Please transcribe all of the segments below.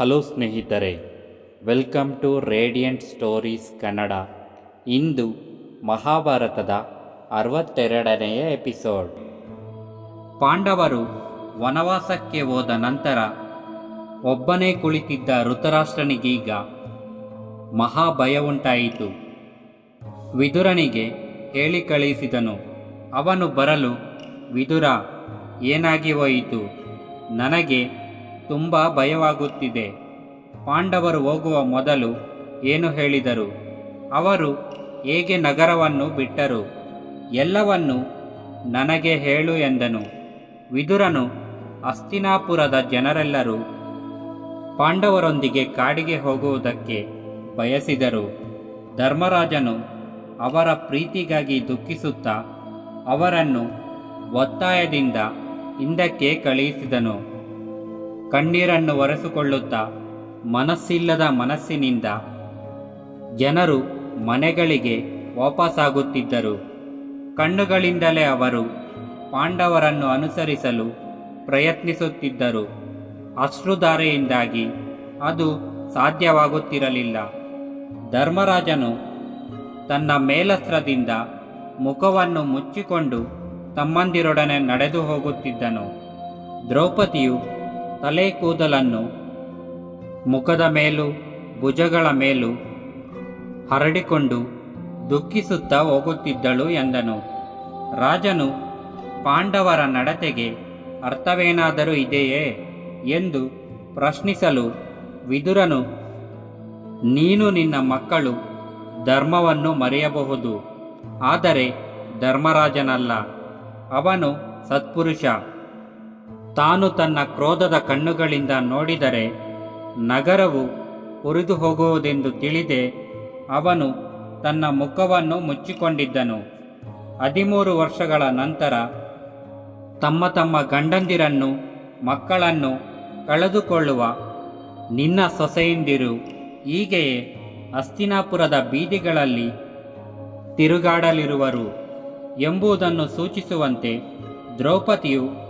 Hello ಸ್ನೇಹಿತರೆ, welcome to radiant stories Kannada. ಇಂದು ಮಹಾಭಾರತದ ಅರವತ್ತೆರಡನೆಯ ಎಪಿಸೋಡ್. ಪಾಂಡವರು ವನವಾಸಕ್ಕೆ ಹೋದ ನಂತರ ಒಬ್ಬನೇ ಕುಳಿತಿದ್ದ ಋತರಾಷ್ಟ್ರನಿಗೀಗ ಮಹಾಭಯ ಉಂಟಾಯಿತು. ವಿದುರನಿಗೆ ಹೇಳಿ ಕಳುಹಿಸಿದನು ಅವನು ಬರಲು ವಿದುರ, ಏನಾಗಿ ಹೋಯಿತು? ನನಗೆ ತುಂಬ ಭಯವಾಗುತ್ತಿದೆ. ಪಾಂಡವರು ಹೋಗುವ ಮೊದಲು ಏನು ಹೇಳಿದರು? ಅವರು ಹೇಗೆ ನಗರವನ್ನು ಬಿಟ್ಟರು? ಎಲ್ಲವನ್ನು ನನಗೆ ಹೇಳು ಎಂದನು. ವಿದುರನು ಅಸ್ತಿನಾಪುರದ ಜನರೆಲ್ಲರೂ ಪಾಂಡವರೊಂದಿಗೆ ಕಾಡಿಗೆ ಹೋಗುವುದಕ್ಕೆ ಬಯಸಿದರು. ಧರ್ಮರಾಜನು ಅವರ ಪ್ರೀತಿಗಾಗಿ ದುಃಖಿಸುತ್ತಾ ಅವರನ್ನು ಒತ್ತಾಯದಿಂದ ಹಿಂದಕ್ಕೆ ಕಳುಹಿಸಿದನು. ಕಣ್ಣೀರನ್ನು ಒರೆಸಿಕೊಳ್ಳುತ್ತಾ ಮನಸ್ಸಿಲ್ಲದ ಮನಸ್ಸಿನಿಂದ ಜನರು ಮನೆಗಳಿಗೆ ವಾಪಸ್ಸಾಗುತ್ತಿದ್ದರು ಕಣ್ಣುಗಳಿಂದಲೇ ಅವರು ಪಾಂಡವರನ್ನು ಅನುಸರಿಸಲು ಪ್ರಯತ್ನಿಸುತ್ತಿದ್ದರು. ಅಶ್ರುಧಾರೆಯಿಂದಾಗಿ ಅದು ಸಾಧ್ಯವಾಗುತ್ತಿರಲಿಲ್ಲ. ಧರ್ಮರಾಜನು ತನ್ನ ಮೇಲಸ್ತ್ರದಿಂದ ಮುಖವನ್ನು ಮುಚ್ಚಿಕೊಂಡು ತಮ್ಮಂದಿರೊಡನೆ ನಡೆದು ಹೋಗುತ್ತಿದ್ದನು ದ್ರೌಪದಿಯು ತಲೆ ಕೂದಲನ್ನು ಮುಖದ ಮೇಲೂ ಭುಜಗಳ ಮೇಲೂ ಹರಡಿಕೊಂಡು ದುಃಖಿಸುತ್ತಾ ಹೋಗುತ್ತಿದ್ದಳು ಎಂದನು. ರಾಜನು, ಪಾಂಡವರ ನಡತೆಗೆ ಅರ್ಥವೇನಾದರೂ ಇದೆಯೇ ಎಂದು ಪ್ರಶ್ನಿಸಲು ವಿದುರನು, ನೀನು ನಿನ್ನ ಮಕ್ಕಳು ಧರ್ಮವನ್ನು ಮರೆಯಬಹುದು, ಆದರೆ ಧರ್ಮರಾಜನಲ್ಲ, ಅವನು ಸತ್ಪುರುಷ. ತಾನು ತನ್ನ ಕ್ರೋಧದ ಕಣ್ಣುಗಳಿಂದ ನೋಡಿದರೆ ನಗರವು ಉರಿದು ಹೋಗುವುದೆಂದು ತಿಳಿದೆ, ಅವನು ತನ್ನ ಮುಖವನ್ನು ಮುಚ್ಚಿಕೊಂಡಿದ್ದನು. ಹದಿಮೂರು ವರ್ಷಗಳ ನಂತರ ತಮ್ಮ ತಮ್ಮ ಗಂಡಂದಿರನ್ನು, ಮಕ್ಕಳನ್ನು ಕಳೆದುಕೊಳ್ಳುವ ನಿನ್ನ ಸೊಸೆಯಿಂದಿರು, ಹೀಗೆಯೇ ಅಸ್ತಿನಾಪುರದ ಬೀದಿಗಳಲ್ಲಿ ತಿರುಗಾಡಲಿರುವರು ಎಂಬುದನ್ನು ಸೂಚಿಸುವಂತೆ ದ್ರೌಪದಿಯು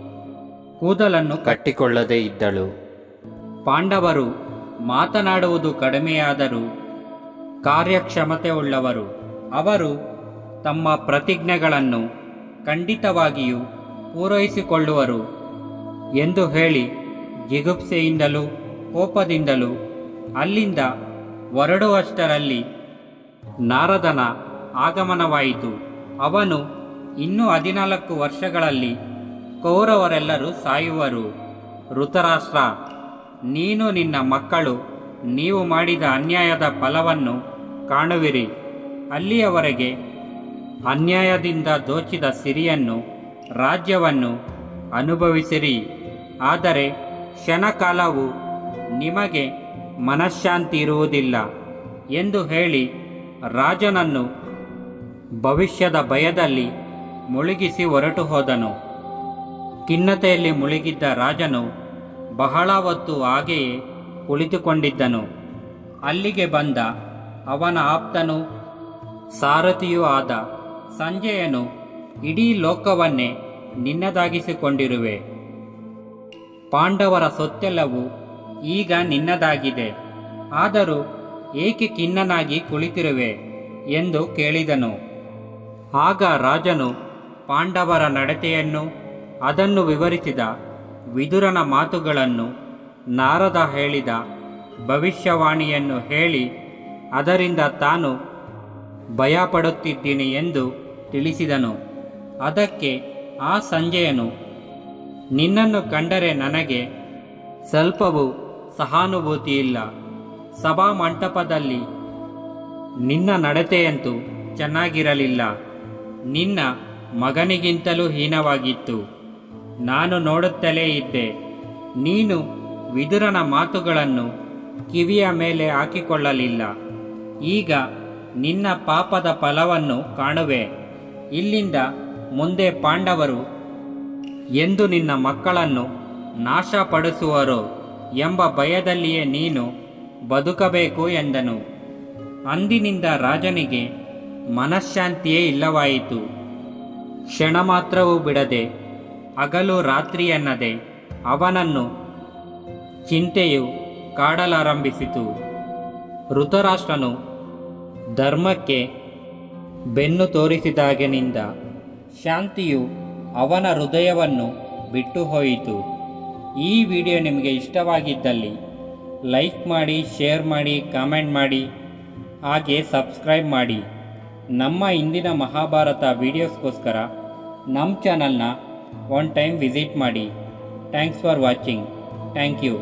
ಕೂದಲನ್ನು ಕಟ್ಟಿಕೊಳ್ಳದೇ ಇದ್ದಳು. ಪಾಂಡವರು ಮಾತನಾಡುವುದು ಕಡಿಮೆಯಾದರೂ ಕಾರ್ಯಕ್ಷಮತೆ ಉಳ್ಳವರು ಅವರು ತಮ್ಮ ಪ್ರತಿಜ್ಞೆಗಳನ್ನು ಖಂಡಿತವಾಗಿಯೂ ಪೂರೈಸಿಕೊಳ್ಳುವರು ಎಂದು ಹೇಳಿ ಜಿಗುಪ್ಸೆಯಿಂದಲೂ ಕೋಪದಿಂದಲೂ ಅಲ್ಲಿಂದ ಹೊರಡುವಷ್ಟರಲ್ಲಿ ನಾರದನ ಆಗಮನವಾಯಿತು. ಅವನು ಇನ್ನೂ ಹದಿನಾಲ್ಕು ವರ್ಷಗಳಲ್ಲಿ ಕೌರವರೆಲ್ಲರೂ ಸಾಯುವರು. ಋತರಾಷ್ಟ್ರ ನೀನು ನಿನ್ನ ಮಕ್ಕಳು, ನೀವು ಮಾಡಿದ ಅನ್ಯಾಯದ ಫಲವನ್ನು ಕಾಣುವಿರಿ. ಅಲ್ಲಿಯವರೆಗೆ ಅನ್ಯಾಯದಿಂದ ದೋಚಿದ ಸಿರಿಯನ್ನು, ರಾಜ್ಯವನ್ನು ಅನುಭವಿಸಿರಿ. ಆದರೆ ಕ್ಷಣಕಾಲವು ನಿಮಗೆ ಮನಃಶಾಂತಿ ಇರುವುದಿಲ್ಲ ಎಂದು ಹೇಳಿ ರಾಜನನ್ನು ಭವಿಷ್ಯದ ಭಯದಲ್ಲಿ ಮುಳುಗಿಸಿ ಹೊರಟು ಹೋದನು ಖಿನ್ನತೆಯಲ್ಲಿ ಮುಳುಗಿದ್ದ ರಾಜನು ಬಹಳ ಹೊತ್ತು ಹಾಗೆಯೇ ಕುಳಿತುಕೊಂಡಿದ್ದನು. ಅಲ್ಲಿಗೆ ಬಂದ ಅವನ ಆಪ್ತನು ಸಾರಥಿಯೂ ಆದ ಸಂಜೆಯನು ಇಡೀ ಲೋಕವನ್ನೇ ನಿನ್ನದಾಗಿಸಿಕೊಂಡಿರುವೆ. ಪಾಂಡವರ ಸೊತ್ತೆಲ್ಲವೂ ಈಗ ನಿನ್ನದಾಗಿದೆ. ಆದರೂ ಏಕೆ ಖಿನ್ನನಾಗಿ ಕುಳಿತಿರುವೆ ಎಂದು ಕೇಳಿದನು. ಆಗ ರಾಜನು ಪಾಂಡವರ ನಡತೆಯನ್ನು ಅದನ್ನು ವಿವರಿಸಿದ ವಿದುರನ ಮಾತುಗಳನ್ನು ನಾರದ ಹೇಳಿದ ಭವಿಷ್ಯವಾಣಿಯನ್ನು ಹೇಳಿ ಅದರಿಂದ ತಾನು ಭಯಪಡುತ್ತಿದ್ದೀನಿ ಎಂದು ತಿಳಿಸಿದನು. ಅದಕ್ಕೆ ಆ ಸಂಜೆಯನು, ನಿನ್ನನ್ನು ಕಂಡರೆ ನನಗೆ ಸ್ವಲ್ಪವೂ ಸಹಾನುಭೂತಿಯಿಲ್ಲ. ಸಭಾ ಮಂಟಪದಲ್ಲಿ ನಿನ್ನ ನಡತೆಯಂತೂ ಚೆನ್ನಾಗಿರಲಿಲ್ಲ. ನಿನ್ನ ಮಗನಿಗಿಂತಲೂ ಹೀನವಾಗಿತ್ತು. ನಾನು ನೋಡುತ್ತಲೇ ಇದ್ದೆ. ನೀನು ವಿದುರನ ಮಾತುಗಳನ್ನು ಕಿವಿಯ ಮೇಲೆ ಹಾಕಿಕೊಳ್ಳಲಿಲ್ಲ. ಈಗ ನಿನ್ನ ಪಾಪದ ಫಲವನ್ನು ಕಾಣುವೆ. ಇಲ್ಲಿಂದ ಮುಂದೆ ಪಾಂಡವರು ಎಂದು ನಿನ್ನ ಮಕ್ಕಳನ್ನು ನಾಶಪಡಿಸುವರು ಎಂಬ ಭಯದಲ್ಲಿಯೇ ನೀನು ಬದುಕಬೇಕು ಎಂದನು. ಅಂದಿನಿಂದ ರಾಜನಿಗೆ ಮನಃಶಾಂತಿಯೇ ಇಲ್ಲವಾಯಿತು. ಕ್ಷಣ ಮಾತ್ರವೂ ಬಿಡದೆ ಹಗಲು ರಾತ್ರಿ ಎನ್ನದೆ ಅವನನ್ನು ಚಿಂತೆಯು ಕಾಡಲಾರಂಭಿಸಿತು. ಋತರಾಷ್ಟ್ರನು ಧರ್ಮಕ್ಕೆ ಬೆನ್ನು ತೋರಿಸಿದಾಗಿನಿಂದ ಶಾಂತಿಯು ಅವನ ಹೃದಯವನ್ನು ಬಿಟ್ಟು ಹೋಯಿತು ಈ ವಿಡಿಯೋ ನಿಮಗೆ ಇಷ್ಟವಾಗಿದ್ದಲ್ಲಿ ಲೈಕ್ ಮಾಡಿ, ಶೇರ್ ಮಾಡಿ, ಕಾಮೆಂಟ್ ಮಾಡಿ, ಹಾಗೆ ಸಬ್ಸ್ಕ್ರೈಬ್ ಮಾಡಿ. ನಮ್ಮ ಇಂದಿನ ಮಹಾಭಾರತ ವೀಡಿಯೋಸ್ಗೋಸ್ಕರ ನಮ್ಮ ಚಾನಲ್ನ ಒನ್ ಟೈಮ್ ವಿಸಿಟ್ ಮಾಡಿ thanks for watching thank you